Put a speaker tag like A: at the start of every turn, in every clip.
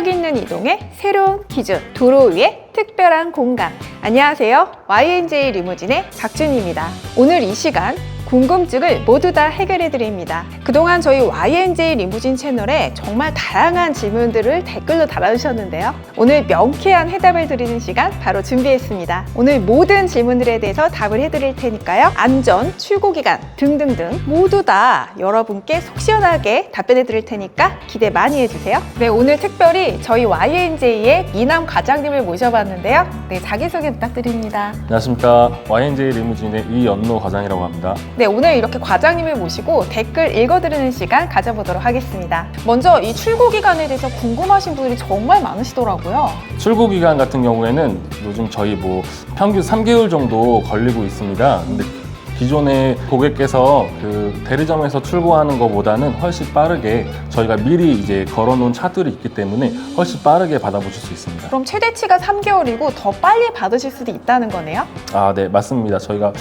A: 활력 있는 이동의 새로운 기준, 도로 위의 특별한 공간. 안녕하세요. YNJ 리무진의 박준입니다. 오늘 이 시간 궁금증을 모두 다 해결해 드립니다. 그동안 저희 YNJ 리무진 채널에 정말 다양한 질문들을 댓글로 달아주셨는데요. 오늘 명쾌한 해답을 드리는 시간 바로 준비했습니다. 오늘 모든 질문들에 대해서 답을 해드릴 테니까요. 안전, 출고 기간 등등등 모두 다 여러분께 속 시원하게 답변해 드릴 테니까 기대 많이 해주세요. 네, 오늘 특별히 저희 YNJ의 이남 과장님을 모셔봤는데요. 네, 자기소개 부탁드립니다.
B: 안녕하십니까 YNJ 리무진의 이연노 과장이라고 합니다.
A: 네, 오늘 이렇게 과장님을 모시고 댓글 읽어드리는 시간 가져보도록 하겠습니다. 먼저 이 출고 기간에 대해서 궁금하신 분들이 정말 많으시더라고요.
B: 출고 기간 같은 경우에는 요즘 저희 뭐 평균 3개월 정도 걸리고 있습니다. 근데 기존에 고객께서 그 대리점에서 출고하는 것보다는 훨씬 빠르게 저희가 미리 이제 걸어놓은 차들이 있기 때문에 훨씬 빠르게 받아보실 수 있습니다.
A: 그럼 최대치가 3개월이고 더 빨리 받으실 수도 있다는 거네요?
B: 아, 네, 맞습니다. 저희가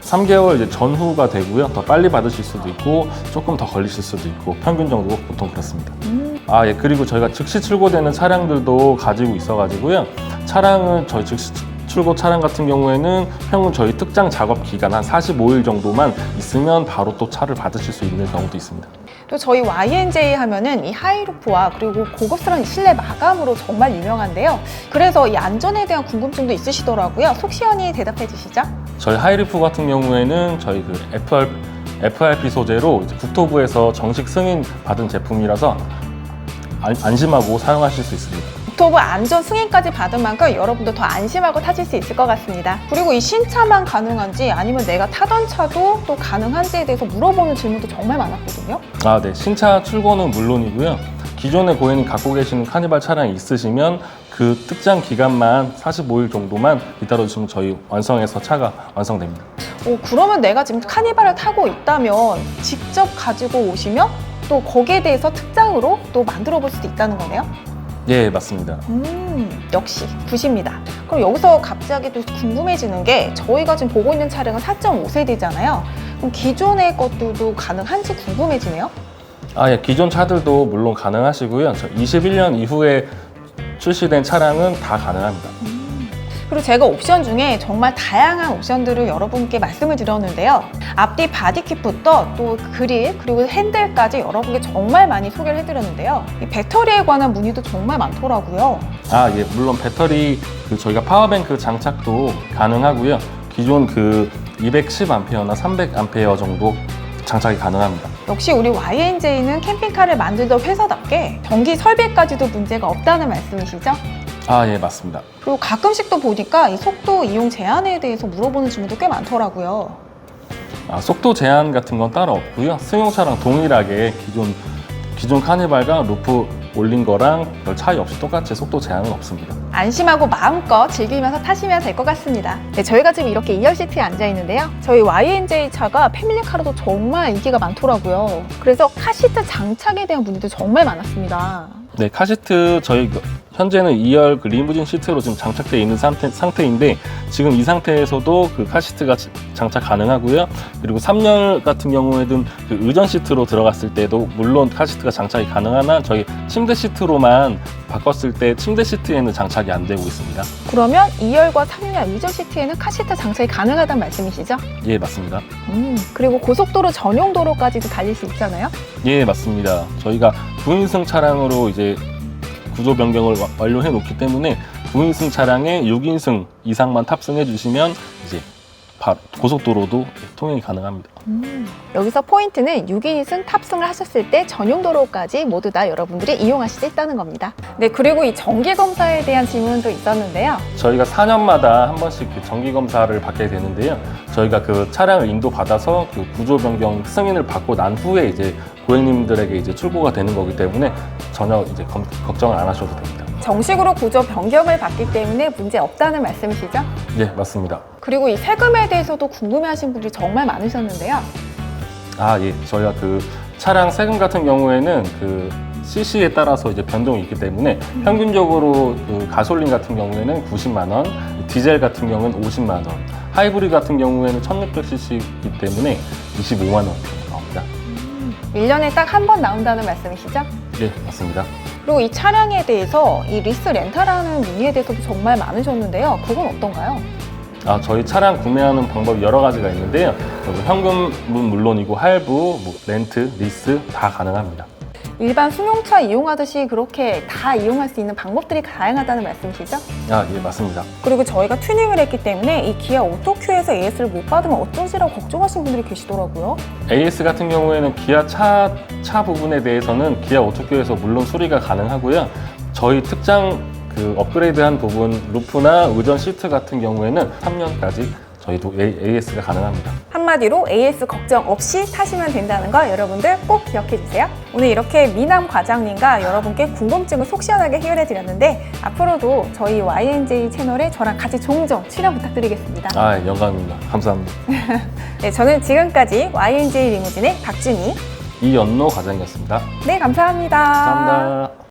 B: 3, 개월 이제 전후가 되고요. 더 빨리 받으실 수도 있고 조금 더 걸리실 수도 있고 평균 정도 보통 그렇습니다. 아, 예. 그리고 저희가 즉시 출고되는 차량들도 가지고 있어 가지고요. 차량은 저희 즉시 출고 차량 같은 경우에는 평균 저희 특장 작업 기간 한 45일 정도만 있으면 바로 또 차를 받으실 수 있는 경우도 있습니다.
A: 또 저희 YNJ 하면은 이 하이루프와 그리고 고급스러운 이 실내 마감으로 정말 유명한데요. 그래서 이 안전에 대한 궁금증도 있으시더라고요. 속 시원히 대답해 주시죠.
B: 저희 하이리프 같은 경우에는 저희 그 FR, FRP 소재로 이제 국토부에서 정식 승인 받은 제품이라서 안, 안심하고 사용하실 수 있습니다.
A: 국토부 안전 승인까지 받은 만큼 여러분도 더 안심하고 타실 수 있을 것 같습니다. 그리고 이 신차만 가능한지 아니면 내가 타던 차도 또 가능한지에 대해서 물어보는 질문도 정말 많았거든요.
B: 아, 네. 신차 출고는 물론이고요. 기존에 고객님 갖고 계시는 카니발 차량이 있으시면 그 특정 기간만 45일 정도만 기다려 주시면 저희 완성해서 차가 완성됩니다.
A: 오, 그러면 내가 지금 카니발을 타고 있다면 직접 가지고 오시면 또 거기에 대해서 특장으로 또 만들어 볼 수도 있다는 거네요.
B: 예, 맞습니다.
A: 음, 역시 굿입니다. 그럼 여기서 갑자기 또 궁금해지는 게 저희가 지금 보고 있는 차량은 4.5세대잖아요. 그럼 기존의 것들도 가능한지 궁금해지네요.
B: 아, 예. 기존 차들도 물론 가능하시고요. 저 21년 이후에 출시된 차량은 다 가능합니다.
A: 그리고 제가 옵션 중에 정말 다양한 옵션들을 여러분께 말씀을 드렸는데요. 앞뒤 바디킷부터 또 그릴 그리고 핸들까지 여러분께 정말 많이 소개를 해드렸는데요. 이 배터리에 관한 문의도 정말 많더라고요.
B: 아, 예. 물론 배터리 그 저희가 파워뱅크 장착도 가능하고요. 기존 그 210A나 300A 정도 장착이 가능합니다.
A: 역시 우리 YNJ는 캠핑카를 만들던 회사답게 전기 설비까지도 문제가 없다는 말씀이시죠?
B: 아, 예, 맞습니다.
A: 그리고 가끔씩 또 보니까 이 속도 이용 제한에 대해서 물어보는 질문도 꽤 많더라고요.
B: 아, 속도 제한 같은 건 따로 없고요. 승용차랑 동일하게 기존 기존 카니발과 루프 올린 거랑 별 차이 없이 똑같이 속도 제한은 없습니다.
A: 안심하고 마음껏 즐기면서 타시면 될 것 같습니다. 네, 저희가 지금 이렇게 2열 시트에 앉아 있는데요. 저희 YNJ 차가 패밀리카로도 정말 인기가 많더라고요. 그래서 카시트 장착에 대한 문의도 정말 많았습니다.
B: 네, 카시트 저희 그 현재는 2열 그 리무진 시트로 지금 장착되어 있는 상태, 상태인데 지금 이 상태에서도 그 카시트가 지- 장착 가능하고요. 그리고 3열 같은 경우에는 그 의전 시트로 들어갔을 때도 물론 카시트가 장착이 가능하나 저희 침대 시트로만 바꿨을 때 침대 시트에는 장착이 안 되고 있습니다.
A: 그러면 2열과 3열 유저 시트에는 카시트 장착이 가능하다는 말씀이시죠?
B: 예, 맞습니다.
A: 음, 그리고 고속도로 전용 도로까지도 달릴 수 있잖아요.
B: 예, 맞습니다. 저희가 9인승 차량으로 이제 구조 변경을 와- 완료해 놓기 때문에 9인승 차량에 6인승 이상만 탑승해 주시면 이제 바- 고속도로도 통행이 가능합니다.
A: 여기서 포인트는 6인승 탑승을 하셨을 때 전용 도로까지 모두 다 여러분들이 이용하실 수 있다는 겁니다. 네, 그리고 이 정기 검사에 대한 질문도 있었는데요.
B: 저희가 4년마다 한 번씩 그 정기 검사를 받게 되는데요. 저희가 그 차량을 인도 받아서 그 구조 변경 승인을 받고 난 후에 이제 고객님들에게 이제 출고가 되는 거기 때문에 전혀 이제 검- 걱정을 안 하셔도 됩니다.
A: 정식으로 구조 변경을 받기 때문에 문제 없다는 말씀이시죠?
B: 예, 맞습니다.
A: 그리고 이 세금에 대해서도 궁금해하신 분들이 정말 많으셨는데요.
B: 아, 예. 저희가 그 차량 세금 같은 경우에는 그 CC에 따라서 이제 변동이 있기 때문에 평균적으로 그 가솔린 같은 경우에는 90만 원, 디젤 같은 경우는 50만 원, 하이브리드 같은 경우에는 1600cc이기 때문에 25만 원 나옵니다.
A: 1년에 딱 한 번 나온다는 말씀이시죠?
B: 예, 맞습니다.
A: 그리고 이 차량에 대해서 이 리스 렌탈하는 문의에 대해서도 정말 많으셨는데요. 그건 어떤가요?
B: 아, 저희 차량 구매하는 방법이 여러 가지가 있는데요. 여기 현금은 물론이고 할부, 뭐 렌트, 리스 다 가능합니다.
A: 일반 승용차 이용하듯이 그렇게 다 이용할 수 있는 방법들이 다양하다는 말씀이시죠?
B: 아, 예, 맞습니다.
A: 그리고 저희가 튜닝을 했기 때문에 이 기아 오토큐에서 AS를 못 받으면 어쩌지라고 걱정하시는 분들이 계시더라고요.
B: AS 같은 경우에는 기아 차, 차 부분에 대해서는 기아 오토큐에서 물론 수리가 가능하고요. 저희 특장 그 업그레이드한 부분 루프나 의전 시트 같은 경우에는 3년까지 저희도 AS가 가능합니다.
A: 한마디로 AS 걱정 없이 타시면 된다는 거 여러분들 꼭 기억해 주세요. 오늘 이렇게 미남 과장님과 여러분께 궁금증을 속 시원하게 해결해 드렸는데 앞으로도 저희 YNJ 채널에 저랑 같이 종종 출연 부탁드리겠습니다.
B: 아, 영광입니다. 감사합니다.
A: 네, 저는 지금까지 YNJ 리무진의 박준희.
B: 이연노 과장이었습니다.
A: 네, 감사합니다.
B: 감사합니다.